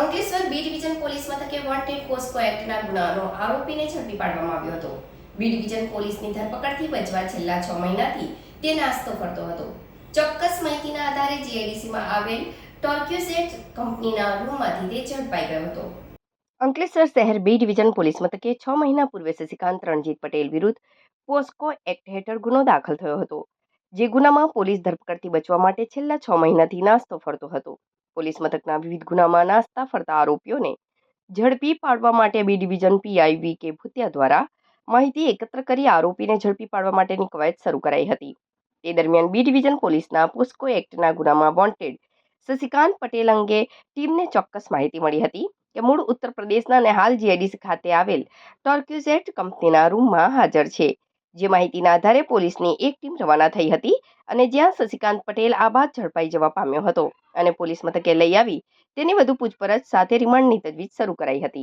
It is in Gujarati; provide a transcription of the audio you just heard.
અંકલેશ્વર બી ડિવિઝન પોલીસ મથકે વોન્ટેડ પોસ્કો એક્ટના ગુનાનો આરોપીને ઝડપી પાડવામાં આવ્યો હતો. બી ડિવિઝન પોલીસની ધરપકડથી બચવા છેલ્લા છ મહિનાથી તે નાસ્તો કરતો હતો. ચોક્કસ માહિતીના આધારે જીઆઈડીસીમાં આવેલ ટોર્ક્યુસેટ કંપનીના રૂમમાંથી તે ઝડપાઈ ગયો હતો. અંકલેશ્વર શહેર બી ડિવિઝન પોલીસ મથકે છ મહિના પૂર્વે શશિકાંત રણજીત પટેલ વિરુદ્ધ પોસ્કો એક્ટ હેઠળ ગુનો દાખલ થયો હતો, જે ગુનામાં પોલીસ ધરપકડથી બચવા માટે છેલ્લા છ મહિનાથી નાસ્તો ફરતો હતો. પોલીસ મથકના વિવિધ ગુનામાં નાસ્તા ફરતા આરોપીઓને ઝડપી પાડવા માટે બી ડિવિઝન પીઆઈ વી કે ભૂતિયા દ્વારા માહિતી એકત્ર કરી આરોપીને ઝડપી પાડવા માટેની કવાયત શરૂ કરાઈ હતી. તે દરમિયાન બી ડિવિઝન પોલીસના પોસ્કો એક્ટના ગુનામાં વોન્ટેડ શશિકાંત પટેલ અંગે ટીમને ચોક્કસ માહિતી મળી હતી કે મૂળ ઉત્તર પ્રદેશના અને હાલ જીઆઈડીસી ખાતે આવેલ ટોર્ક્યુઝેટ કંપનીના રૂમમાં હાજર છે. જે માહિતીના આધારે પોલીસની એક ટીમ રવાના થઈ હતી અને જ્યાં શશિકાંત પટેલ આ બાદ ઝડપાઈ જવા પામ્યો હતો. અને પોલીસ મથકે લઈ આવી. તેની વધુ પૂછપરછ સાથે રિમાન્ડની તજવીજ શરૂ કરાઈ હતી.